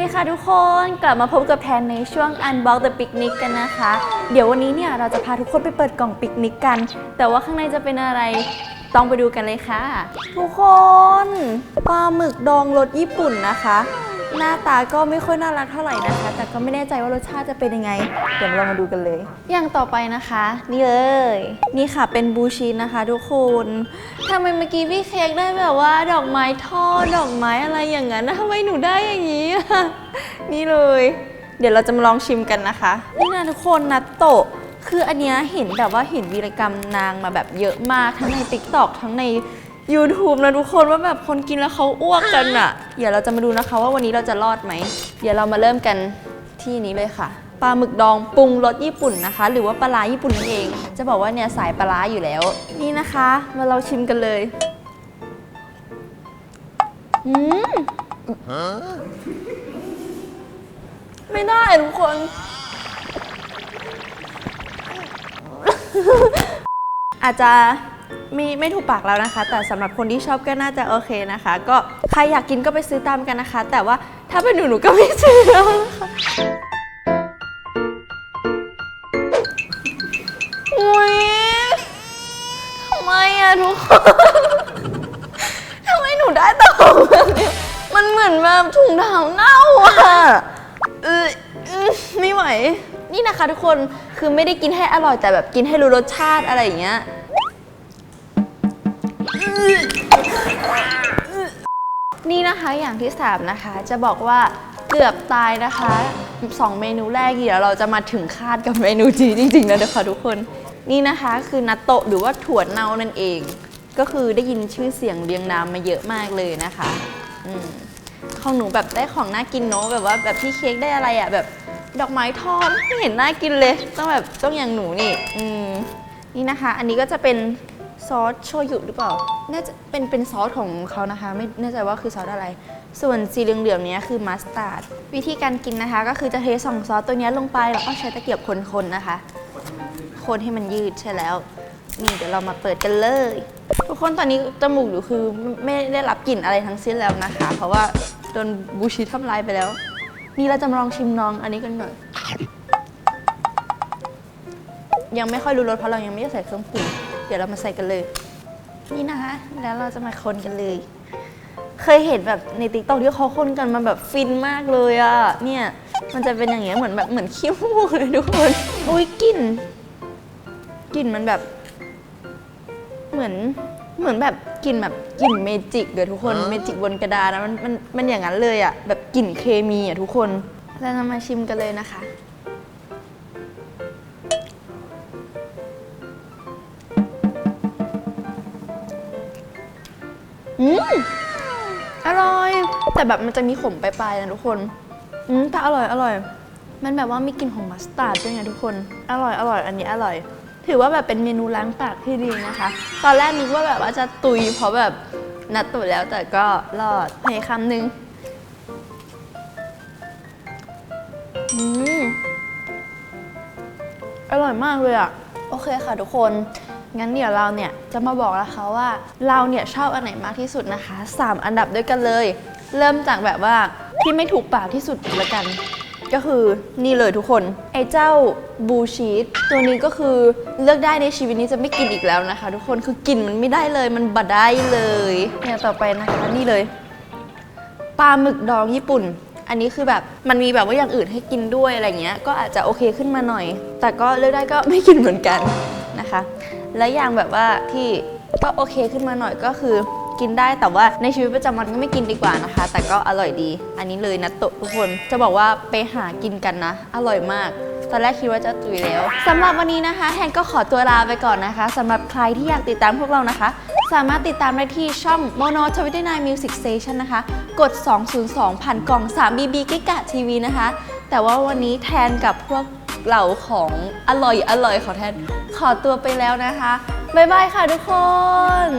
ดีค่ะทุกคนกลับมาพบกับแทนในช่วง Unbox the Picnic กันนะคะ เดี๋ยววันนี้เนี่ยเราจะพาทุกคนไปเปิดกล่องปิกนิกกัน แต่ว่าข้างในจะเป็นอะไรต้องไปดูกันเลยค่ะ ทุกคนปลาหมึกดองรสญี่ปุ่นนะคะ หน้าตาก็ไม่ค่อยน่ารักเท่าไหร่นะคะ แต่ก็ไม่แน่ใจว่ารสชาติจะเป็นยังไง เดี๋ยวเรามาดูกันเลย อย่างต่อไปนะคะ นี่เลย นี่ค่ะเป็นบูชีนนะคะ ทุกคนทำไมเมื่อกี้พี่เค้กได้แบบว่า ดอกไม้ทอดดอกไม้อะไรอย่างนั้นทำไมหนูได้อย่างนี้ นี่เลย เดี๋ยวเราจะมาลองชิมกันนะคะนี่นะทุกคนนัตโตะคืออันเนี้ยเห็นแบบว่าเห็นวีรกรรมนางมาแบบเยอะมากทั้งใน t ิ k t o k ทั้งใน YouTube นะทุกคนว่าแบบคนกินแล้วเขาอ้วกกันอะเดี๋ยวเราจะมาดูนะคะว่าวันนี้เราจะรอดไหม เดี๋ยวเรามาเริ่มกันที่นี้เลยค่ะปลาหมึกดองปรุงรสญี่ปุ่นนะคะ หรือว่าปลาร้าญี่ปุ่นนั่นเอง จะบอกว่าเนี่ยสายปลาร้าอยู่แล้ว นี่นะคะ มาเราชิมกันเลยอืมไม่ได้ทุกคน อาจจะ ไม่ไม่ถูกปากแล้วนะคะ แต่สำหรับคนที่ชอบก็น่าจะโอเคนะคะ ก็ใครอยากกินก็ไปซื้อตามกันนะคะ แต่ว่าถ้าเป็นหนูหนูก็ไม่ซื้อแล้วนะคะอุ้ยทำไมอะทุกคนทำไมหนูได้แต่ของมันเหมือนแบบถุงเท้าเน่าอะเออมไม่ไหว นี่นะคะทุกคนคือไม่ได้กินให้อร่อยแต่แบบกินให้รู้รสชาติอะไรอย่างเงี้ย นี่นะคะอย่างที่สามนะคะ จะบอกว่าเกือบตายนะคะสองเมนูแรกเดี๋ยวเราจะมาถึงคาดกับเมนูจีจริงๆแล้วนะคะทุกคนนี่นะคะคือนัตโตะหรือว่าถั่วเน่านั่นเอง ก็คือได้ยินชื่อเสียงเรียงนามมาเยอะมากเลยนะคะอืมของหนูแบบได้ของน่ากินเนาะแบบว่าแบบพี่เค้กได้อะไรอะแบบดอกไม้ทอดไม่เห็นน่ากินเลย ต้องแบบต้องอย่างหนูนี่อืมนี่นะคะ อันนี้ก็จะเป็น ซอสโชยุหรือเปล่า น่าจะเป็นเป็นซอสของเขานะคะ ไม่แน่ใจว่าคือซอสอะไร ส่วนสีเหลืองๆเนี้ยคือมัสตาร์ด วิธีการกินนะคะ ก็คือจะเทสองซอสตัวนี้ลงไป แล้วก็ใช้ตะเกียบคนๆนะคะ คนให้มันยืดใช่แล้ว นี่เดี๋ยวเรามาเปิดกันเลย ทุกคนตอนนี้จมูกหนูคือไม่ได้รับกลิ่นอะไรทั้งสิ้นแล้วนะคะ เพราะว่าโดนบูชิทำลายไปแล้ว นี่เราจะมาลองชิมน้องอันนี้กันหน่อย ยังไม่ค่อยรู้รสเพราะเรายังไม่ได้ใส่เครื่องปรุงเดี๋ยวเรามาใส่กันเลย นี่นะคะ แล้วเราจะมาคนกันเลย เคยเห็นแบบในติ๊กต็อกที่เขาคนกันมาแบบฟินมากเลยอะเนี่ยมันจะเป็นอย่างเงี้ยเหมือนแบบเหมือนขี้มูกเลยทุกคนอุ้ยกลิ่นกลิ่นมันแบบ เหมือนเหมือนแบบกลิ่นแบบกลิ่นเมจิกเลยทุกคนเมจิกบนกระดาษนะมันมันมันอย่างนั้นเลยอะแบบกลิ่นเคมีอะทุกคนแล้วเรามาชิมกันเลยนะคะ อืมอร่อย แต่แบบมันจะมีขมปลายๆนะทุกคน อืมแต่อร่อยอร่อย มันแบบว่ามีกลิ่นของมัสตาร์ดด้วยไงทุกคน อร่อยอร่อยอันนี้อร่อย ถือว่าแบบเป็นเมนูล้างปากที่ดีนะคะ ตอนแรกนึกว่าแบบว่าจะตุยเพราะแบบนัดตุยแล้วแต่ก็รอดให้คำหนึ่งอืม อร่อยมากเลยอะโอเคค่ะทุกคน งั้นเดี๋ยวเราเนี่ยจะมาบอกนะคะว่าเราเนี่ยชอบอันไหนมากที่สุดนะคะ 3 อันดับด้วยกันเลย เริ่มจากแบบว่าที่ไม่ถูกปากที่สุดละกัน ก็คือนี่เลยทุกคน ไอ้เจ้าบูชีสตัวนี้ก็คือเลือกได้ในชีวิตนี้จะไม่กินอีกแล้วนะคะ ทุกคนคือกลิ่นมันไม่ได้เลยมันบดได้เลย เนี่ยต่อไปนะคะนี่เลยปลาหมึกดองญี่ปุ่น อันนี้คือแบบมันมีแบบว่าอย่างอื่นให้กินด้วยอะไรเงี้ย ก็อาจจะโอเคขึ้นมาหน่อย แต่ก็เลือกได้ก็ไม่กินเหมือนกันนะคะ และอย่างแบบว่าที่ก็โอเคขึ้นมาหน่อยก็คือกินได้แต่ว่าในชีวิตประจำวันก็ไม่กินดีกว่านะคะ แต่ก็อร่อยดี อันนี้เลยนะโตทุกคนจะบอกว่าไปหากินกันนะ อร่อยมากตอนแรกคิดว่าจะตุยแล้วสำหรับวันนี้นะคะแฮนก็ขอตัวลาไปก่อนนะคะสำหรับใครที่อยากติดตามพวกเรานะคะ สามารถติดตามได้ที่ช่อง Mono 29 Music Station นะคะ กด 202ผ่านกล่อง 3BB กิกะทีวีนะคะ แต่ว่าวันนี้แทนกับพวกเหล่าของอร่อยอร่อยขอแทน ขอตัวไปแล้วนะคะ บ๊ายบายค่ะทุกคน